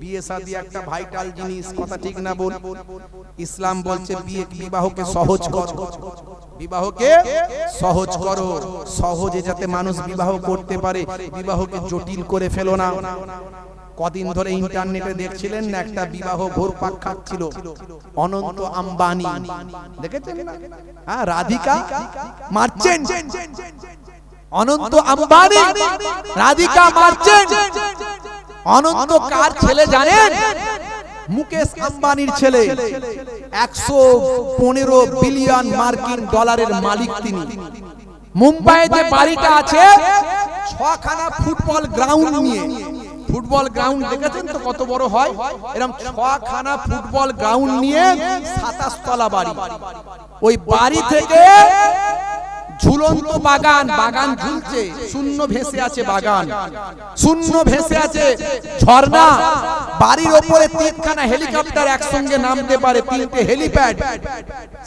বিয়ে শাদী একটা ভাইটাল জিনিস কথা ঠিক না বল ইসলাম বলছে বিয়ে বিবাহকে সহজ করো। বিবাহকে সহজ করো। সহজে যাতে মানুষ বিবাহ করতে পারে বিবাহকে জটিল করে ফেলো না। কদিন ধরে ইন্টারনেটে দেখছিলেন না একটা বিবাহ ঘোর পাক খাচ্ছিল। অনন্ত আম্বানি। দেখেছেন না? হ্যাঁ রাধিকা মার্চেন্ট অনন্ত আম্বানি রাধিকা মার্চেন্ট অনন্ত কার ছেলে জানেন? মুকেশ আম্বানির ছেলে। একশো পনেরো বিলিয়ন মার্কিন ডলারের মালিক তিনি। মুম্বাইতে বাড়িটা আছে ছখানা ফুটবল গ্রাউন্ড নিয়ে। ফুটবল গ্রাউন্ড দেখেছেন তো কত বড় হয়? এরকম ছখানা ফুটবল গ্রাউন্ড নিয়ে সাতাশ তলা বাড়ি। ওই বাড়ি থেকে ঝুলন্ত বাগান বাগান ঝুলছে, শূন্য ভেসে আছে বাগান। শূন্য ভেসে আছে ঝর্ণা। বাড়ির ওপরে তিনখানা হেলিকপ্টার একসঙ্গে নামতে পারে, তিনটে হেলিপ্যাড।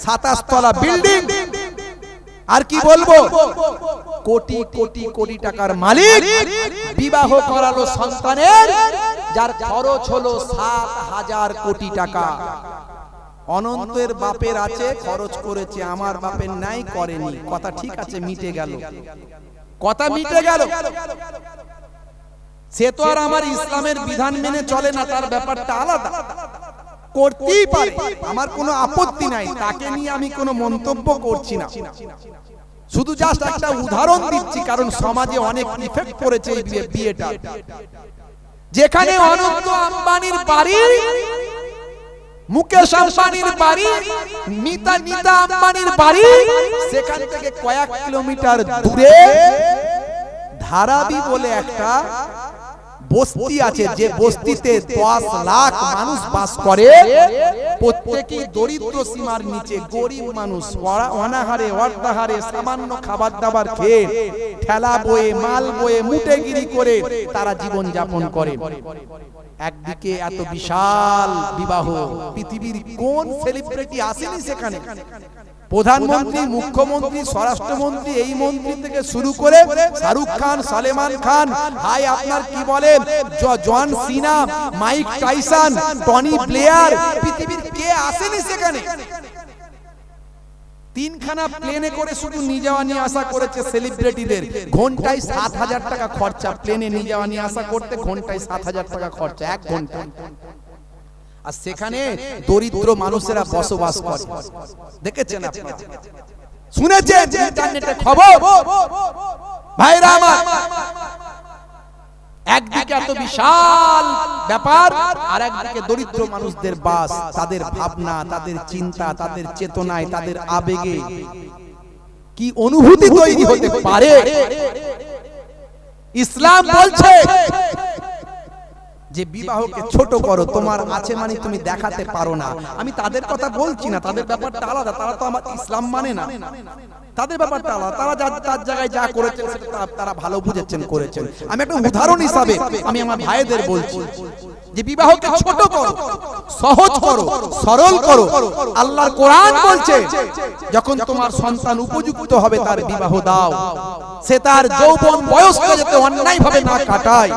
সাতাশ তলা বিল্ডিং। আর কি বলব? কোটি কোটি কোটি টাকার মালিক বিবাহ করালো সন্তানের, যার খরচ হলো সাত হাজার কোটি টাকা। অনন্তের বাপের আছে খরচ করেছে আমার বাপের নাই করেনি। কথা ঠিক আছে মিটে গেল। কথা মিটে গেল। সে তো আর আমার ইসলামের বিধান মেনে চলে না তার ব্যাপারটা আলাদা। করতেই পারে। আমার কোনো আপত্তি নাই তাকে নিয়ে আমি কোনো মন্তব্য করছি না। শুধু জাস্ট একটা উদাহরণ দিচ্ছি কারণ সমাজে অনেক ইফেক্ট পড়েছে এই বিয়েটা। যেখানে অনন্ত আম্বানির বাড়ি মুকেশ আম্বানির বাড়ি, মিতা নিতা আম্বানির বাড়ি, সেখান থেকে কয়েক কিলোমিটার দূরে ধারাবি বলে একটা বস্তি আছে, যে বস্তিতে দশ লাখ মানুষ বাস করে। প্রত্যেকেই দরিদ্র সীমার নিচে গরিব মানুষ অনাহারে, অর্ধাহারে, সামান্য খাবার দাবার খেয়ে ঠেলা বয়ে, মাল বয়ে, মুটেগিরি করে তারা জীবন যাপন করে। একদিকে এত বিশাল বিবাহ, পৃথিবীর কোন সেলিব্রিটি আসেনি সেখানে? প্রধানমন্ত্রী, মুখ্যমন্ত্রী, স্বরাষ্ট্রমন্ত্রী এই মন্ত্রী থেকে শুরু করে শাহরুখ খান, সালেমান খান, হাই, আপনার কি বলে? John Cena Mike Tyson, Tony player পৃথিবীর কে আসেনি সেখানে? তিনখানা প্লেনে করে শুধু নিয়ে যাওয়া নিয়ে আসা করেছে সেলিব্রিটিদের ঘন্টায় সাত হাজার টাকা খরচা প্লেনে নিয়ে যাওয়া নিয়ে আসা করতে ঘন্টায় সাত হাজার টাকা খরচা, এক ঘণ্টা। আর সেখানে দরিদ্র মানুষেরা বসবাস করে। দেখেছেন আপনারা? শুনেছেন? খবর? ভাইরা আমার একদিকে এত বিশাল ব্যাপার আর একদিকে দরিদ্র মানুষদের বাস তাদের ভাবনা তাদের চিন্তা তাদের চেতনায় তাদের আবেগে। কি অনুভূতি তৈরি হতে পারে? ইসলাম বলছে যে বিবাহকে ছোট করো তোমার আছে মানে তুমি দেখাতে পারো না। আমি তাদের কথা বলছি না তাদের ব্যাপারটা আলাদা তারা তো আমার ইসলাম মানে না। তাদের ব্যাপারটা আলাদা। তারা যা তার জায়গায় যা করেছেন তারা ভালো বুঝেছেন করেছেন। আমি একটা উদাহরণ হিসাবে আমি আমার ভাইদের বলছি যে বিবাহকে ছোট করো সহজ করো সরল করো। আল্লাহর কোরআন বলছে যখন তোমার সন্তান উপযুক্ত হবে তার বিবাহ দাও। সে তার যৌবন বয়সকে যাতে অন্যায় ভাবে না কাটায়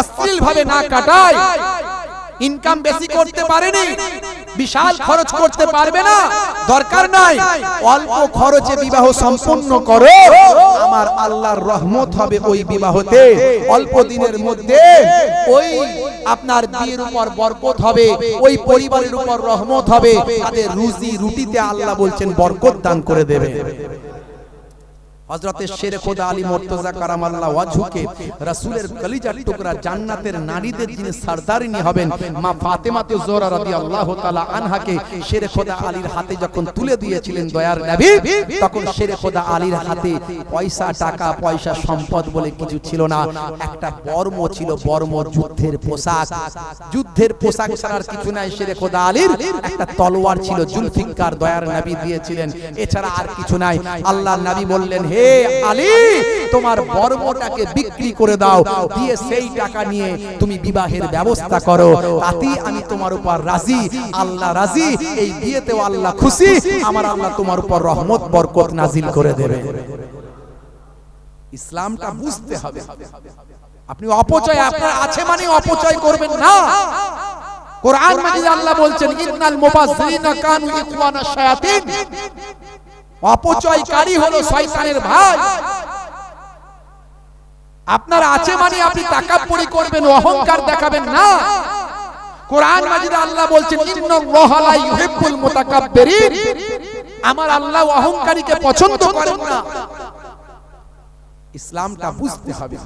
অশ্লীল ভাবে না কাটায় ইনকাম বেশি করতে পারেনি। বিশাল খরচ করতে পারবে না। দরকার নাই। অল্প খরচে বিবাহ সম্পূর্ণ করো। আমার আল্লাহর রহমত হবে ওই বিবাহতে। অল্প দিনের মধ্যে ওই আপনার বিয়ের উপর বরকত হবে। ওই পরিবারের উপর রহমত হবে। তাদের রুজি রুটিতে আল্লাহ বলছেন বরকত দান করে দেবে। হযরতে শেরে খোদা আলী মুর্তজা কারামাল্লাহ ওয়াজহুকে রাসূলের কলিজার টুকরা জান্নাতের নারীদের যিনি সরদারিনী হবেন মা ফাতেমাতে জোহরা রাদিয়াল্লাহু তাআলা আনহাকে শেরে খোদা আলীর হাতে যখন তুলে দিয়েছিলেন দয়ার নবী তখন শেরে খোদা আলীর হাতে পয়সা টাকা পয়সা সম্পদ বলে কিছু ছিল না। একটা বর্ম ছিল বর্ম যুদ্ধের পোশাক। যুদ্ধের পোশাক ছাড়ার কিছু নাই শেরে খোদা আলীর। একটা তলোয়ার ছিল জুলফিকার দয়ার নবী দিয়েছিলেন এছাড়া আর কিছু নাই আল্লাহর নবী বললেন হে আলী, তোমার বর্মটাকে বিক্রি করে দাও, দিয়ে সেই টাকা নিয়ে তুমি বিবাহের ব্যবস্থা করো। তাতেই আমি তোমার উপর রাজি, আল্লাহ রাজি, এই বিয়েতেও আল্লাহ খুশি, আমার আল্লাহ তোমার উপর রহমত, বরকত নাজিল করে দেবে। ইসলামটা বুঝতে হবে। আপনি অপচয়, আপনার আছে মানে অপচয় করবেন না। কোরআন মাজিদে আল্লাহ বলছেন, ইন্নাল মুবাজ্জিরিনা কানু ইখওয়ানা শায়াতিন। অপচয়কারী হলো শয়তানের ভাই। আপনার আছে মানে আপনি তাকাব্বুরি করবেন, অহংকার দেখাবেন না। কোরআন মাজিদে আল্লাহ বলছেন ইন্নাল্লাহা ইউহিব্বুল মুতাকাব্বিরিন। আমার আল্লাহ অহংকারীকে পছন্দ করেন না। ইসলামটা বুঝতে হবে।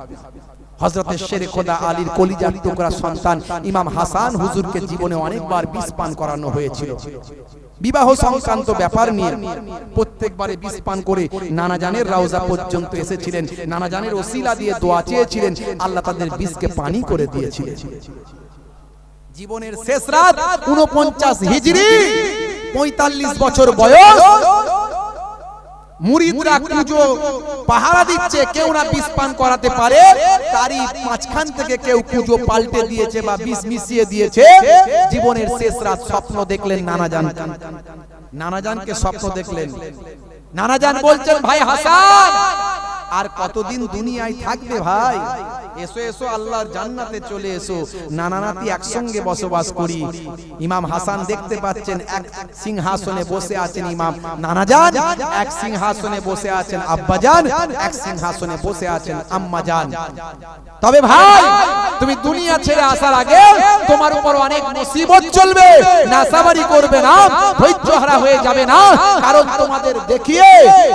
হযরতে শেরে খোদা আলীর কলিজার টুকরা সন্তান ইমাম হাসান হুজুরকে জীবনে অনেকবার বিষ পান করানো হয়েছিল। বিবাহ সংক্রান্ত ব্যাপার নিয়ে প্রত্যেকবারে বিষ পান করে নানা জানের রাউজা পর্যন্ত এসেছিলেন। নানা জানের ওসিলা দিয়ে দোয়া চেয়েছিলেন। আল্লাহ তাদের বিষকে পানি করে দিয়েছিলেন। জীবনের শেষ রাত উনপঞ্চাশ হিজড়ি পঁয়তাল্লিশ বছর বয়স। মুরিদরা পাহারা দিচ্ছে কেউ না বিষ পান করাতে পারে তারই মাঝখান থেকে কেউ পুজো পাল্টে দিয়েছে বা বিষ মিশিয়ে দিয়েছে। জীবনের শেষ রাত স্বপ্ন দেখলেন নানা জান। নানা জানকে স্বপ্ন দেখলেন। নানা জান বলছেন ভাই হাসান আর কতদিন দুনিয়ায় থাকবে ভাই? এসো এসো, আল্লাহর জান্নাতে চলে এসো। নানা নাতি একসঙ্গে বসবাস করি। ইমাম হাসান দেখতে পাচ্ছেন এক সিংহাসনে বসে আছেন ইমাম। নানা জান এক সিংহাসনে বসে আছেন আব্বা জান এক সিংহাসনে বসে আছেন আম্মা জান তবে ভাই, তুমি দুনিয়া ছেড়ে আসার আগে তোমার উপর অনেক মুসিবত চলবে। নাসাবারি করবে না ধৈর্য হারা হয়ে যাবে না। কারণ তোমাদের দেখিয়ে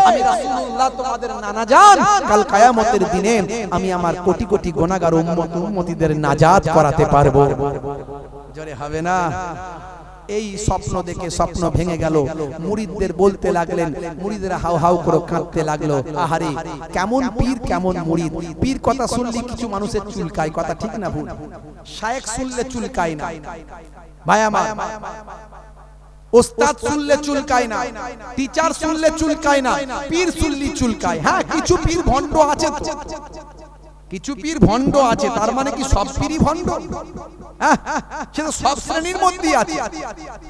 আমি রাসূলুল্লাহ, তোমাদের নানা জান কাল কিয়ামতের দিনে আমি আমার কোটি কোটি গুনাহগার উম্মত, উম্মতিদের নাজাত করাতে পারব। জোরে হবে না? এই স্বপ্ন দেখে স্বপ্ন ভেঙে গেল। মুরিদদের বলতে লাগলেন, মুরিদরা হাউ হাউ করে কাঁদতে লাগল। আহারে, কেমন পীর, কেমন মুরিদ। পীর কথা শুনলে কিছু মানুষের চুলকায়, কথা ঠিক না ভুল? শায়েক শুনলে চুলকায় না। ভাই আমার ওস্তাদ শুনলে চুলকায় না টিচার শুনলে চুলকায় না পীর শুনলি চুলকায়। হ্যাঁ কিছু পীর ভণ্ড আছে তো। কিছু পীর ভণ্ড আছে তার মানে কি সব পীরই ভণ্ড? হ্যাঁ, সে তো সব শ্রেণির মধ্যেই আছে।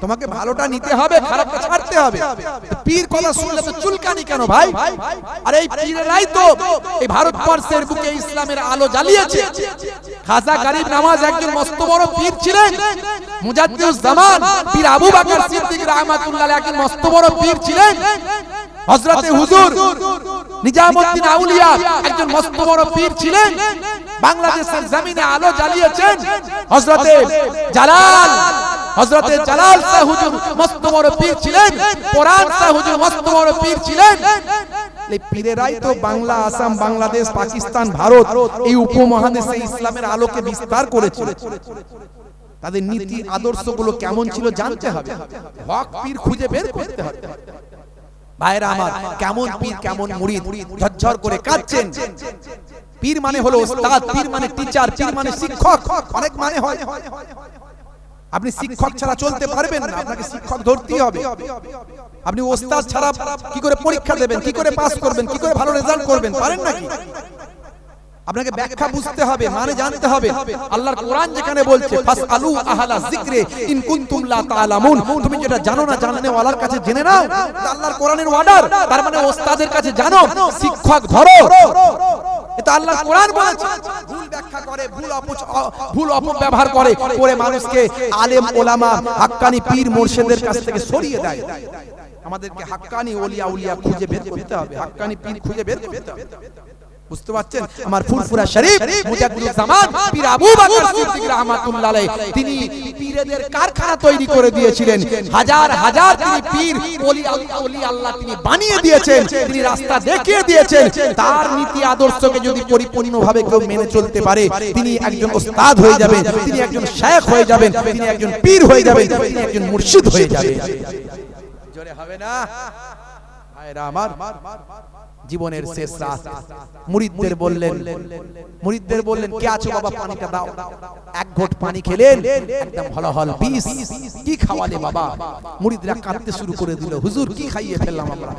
তোমাকে ভালোটা নিতে হবে খারাপটা ছাড়তে হবে। পীর কথা শুনলে তো চুলকানি কেন ভাই? আর এই পীরেরাই তো এই ভারতবর্ষের বুকে ইসলামের আলো জ্বালিয়েছে। খাজা গরিব নামাজ একজন মস্ত বড় পীর ছিলেন। মুজাদ্দিদুজ জামান পীর আবু বকর সিদ্দিক রাহমাতুল্লাহ একজন মস্ত বড় পীর ছিলেন। হযরতে হুজুর নিজামউদ্দিন আউলিয়া একজন মস্ত বড় পীর ছিলেন। বাংলাদেশের জমিনে আলো জ্বালিয়েছেন। হযরতে জালাল। হযরতে জালাল শাহ হুজুর মস্ত বড় পীর ছিলেন। কোরআন শাহ হুজুর মস্ত বড় পীর ছিলেন। তাদের নীতি কেমন ছিল জানতে হবে। হক পীর খুঁজে বের করতে হবে। ভাইরা আমার, কেমন পীর, কেমন মুরিদ? ঝরঝর করে কাঁদছেন। পীর মানে হলো পীর মানে টিচার, পীর মানে শিক্ষক। অনেক মানে হয়। আপনি শিক্ষক ছাড়া চলতে পারবেন না আপনাকে শিক্ষক ধরতেই হবে। আপনি ওস্তাদ ছাড়া কি করে পরীক্ষা দেবেন কি করে পাস করবেন কি করে ভালো রেজাল্ট করবেন পারেন নাকি? আপনাকে ব্যাখ্যা বুঝতে হবে মানে জানতে হবে। আল্লাহর কোরআন যেখানে বলছে ফাসআলু আহলা যিকরে ইন কুনতুম লা তাআলামুন। তুমি যেটা জানো না জাননে ওয়ালার কাছে জেনে নাও। এটা আল্লাহর কোরআনের অর্ডার তার মানে ওস্তাদের কাছে জানো? শিক্ষক ধরো এটা আল্লাহর কোরআন বলেছে। ব্যাখ্যা করে, ভুল ভুল অপব্যবহার করে করে মানুষকে আলেম, ওলামা, হাক্কানি পীর মোর্শেদের কাছ থেকে সরিয়ে দেয়। আমাদেরকে হাক্কানি ওলিয়া উলিয়া খুঁজে বের করতে হবে, হাক্কানি পীর খুঁজে বের করতে হবে। বুঝতে পারছেন? আমার ফুলফুরা শরীফ মুজাদ্দিদুল জামান পীর আবু বকর সিদ্দিক রাহমাতুল্লাহ আলাইহি। তিনি পীরদের কারখানা তৈরি করে দিয়েছিলেন। হাজার হাজার তিনি পীর ওলি ওলি আল্লাহ তিনি বানিয়ে দিয়েছেন। তিনি রাস্তা দেখিয়ে দিয়েছেন। তার নীতি আদর্শকে যদি পরিপূর্ণভাবে কেউ মেনে চলতে পারে তিনি একজন ওস্তাদ হয়ে যাবেন তিনি একজন শেখ হয়ে যাবেন তিনি একজন পীর হয়ে যাবেন তিনি একজন মুর্শিদ হয়ে যাবেন। জোরে হবে না? ভাইরা আমার জীবনের শেষ রাত। মুরিদদের বললেন মুরিদদের বললেন কে আছো বাবা পানিটা দাও। এক ঘট পানি খেলেন একদম হল হল বিষ কি খাওয়ালে বাবা? মুরিদরা কাঁদতে শুরু করে দিল হুজুর কি খাইয়ে ফেললাম আমরা?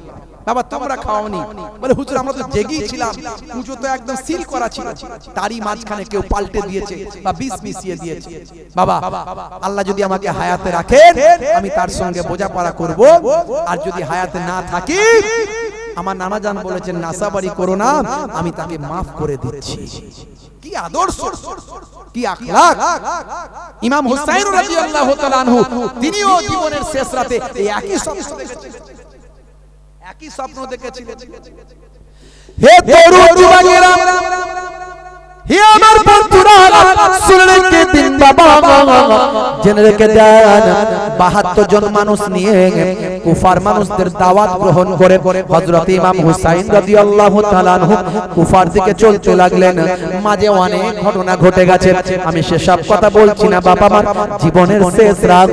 বাবা তোমরা খাওয়ানি বলে হুজুর আমরা তো জেগেই ছিলাম পুজো তো একদম সিল করা ছিল। তারই মাঝখানে কেউ পাল্টে দিয়েছে বা বিষ মিশিয়ে দিয়েছে। বাবা আল্লাহ যদি আমাকে হায়াতে রাখেন আমি তার সঙ্গে বোঝাপড়া করব। আর যদি হায়াতে না থাকি আমার নানা জান বলেছেন নাসাবাড়ি করো না আমি তাকে মাফ করে দিচ্ছি। কি আদর্শ কি আখলাক ইমাম হুসাইন রাদিয়াল্লাহু তাআলা আনহু তিনিও জীবনের শেষ রাতে এই একই দেখেছিলেন একই স্বপ্ন দেখেছিলেন। হে তরু যুবকেরা হে আমার বন্ধুরা শুনলে কে দিন বাবা। জেনে রেখে দেন। বাহাত্তর জন মানুষ নিয়ে কুফার মানুষদের দাওয়াত গ্রহণ করে হযরত ইমাম হুসাইন তাআলা আনহু কুফার দিকে চলতে লাগলেন। মাঝে অনেক ঘটনা ঘটে গেছে। আমি সেসব কথা বলছি না বাবা জীবনের শেষ রাত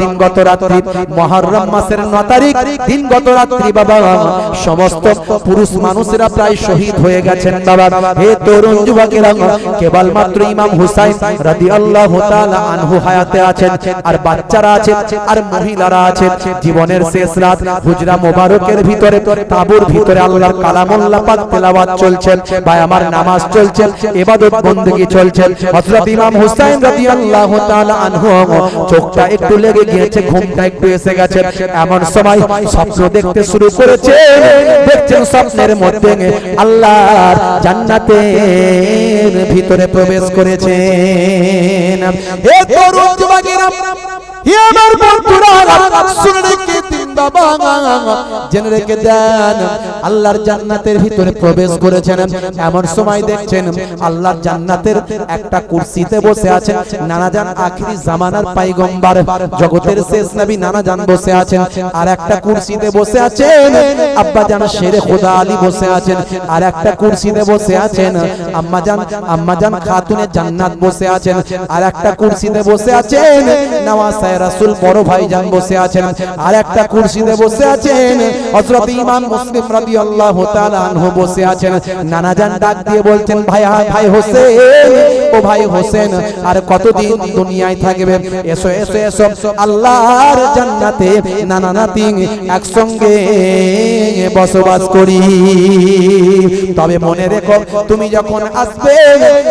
দিন গত রাত্রি। মাসের 9 তারিখ দিন গত রাত্রি, বাবা। সমস্ত পুরুষ মানুষেরা প্রায় শহীদ হয়ে গেছেন, বাবা। হে তরুণ যুবকেরা, কেবলমাত্র ইমাম হুসাইন তাআলা তাআলা আনহু হায়াতে আছেন, আর বাচ্চারা আছে আর মহিলারা আছে জীবনের শেষ রাত, হুজরা মোবারকের ভিতরে, তাবুর ভিতরে আল্লাহর কালামুল্লাহ পাক তেলাওয়াত চলছে ভাই, আমার নামাজ চলছে ইবাদত বندگی চলছে হযরত ইমাম হুসাইন রাদিয়াল্লাহু তাআলা আনহু চোখটা একটু লেগে গিয়েছে, ঘুমটা একটু এসে গেছে। এমন সময় স্বপ্ন দেখতে শুরু করেছে, দেখছেন স্বপ্নের মধ্যে আল্লাহর জান্নাতের ভিতরে প্রবেশ করেছেন। হে তরুণ যুবকেরা হে আমার বন্ধুরা শুনে দিন। বাবা জেনে দেন, আল্লাহর জান্নাতের ভিতরে প্রবেশ করেছেন। এমন সময় দেখছেন আল্লাহর জান্নাতের একটা কুরসিতে বসে আছেন নানা জান আখিরি জামানার পাইগম্বার। জগতের শেষ নবী নানা জান বসে আছেন, আর একটা কুরসিতে বসে আছেন আব্বা জান শেরে খোদা আলী বসে আছেন, আর একটা কুরসিতে বসে আছেন আম্মা জান আম্মা জান খাতুনে জান্নাত বসে আছেন, আর একটা কুরসিতে বসে আছেন নওয়াজ রাসূল বড় ভাই জান বসে আছেন, আর একটা কুরসিতে বসে আছেন। হযরত ইমাম মুসলিম রাদিয়াল্লাহু তাআলা আনহু বসে আছেন। নানা জান ডাক দিয়ে বলছেন, ভাই ভাই হোসেন, ও ভাই হোসেন, আর কতদিন দুনিয়ায় থাকবে? এসো এসো এসো। আল্লাহর জান্নাতে নানা নাতি একসঙ্গে বসবাস করি। তবে মনে রেখো, তুমি যখন আসবে,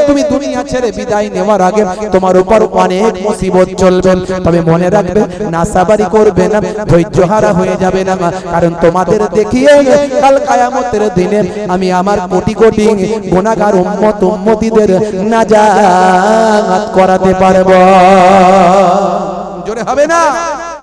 তুমি দুনিয়া ছেড়ে বিদায় নেওয়ার আগে তোমার উপর অনেক মুসিবত চলবে। তবে মনে রাখবে নাসাবারি করবে না, ধৈর্য হারা হয়ে যাবে না কারণ তোমাদের দেখিয়ে কাল কায়ামতের দিনে আমি আমার কোটি কোটি গোনাগার উম্মত, উম্মতিদের নাজাত করাতে পারব। জোরে হবে না?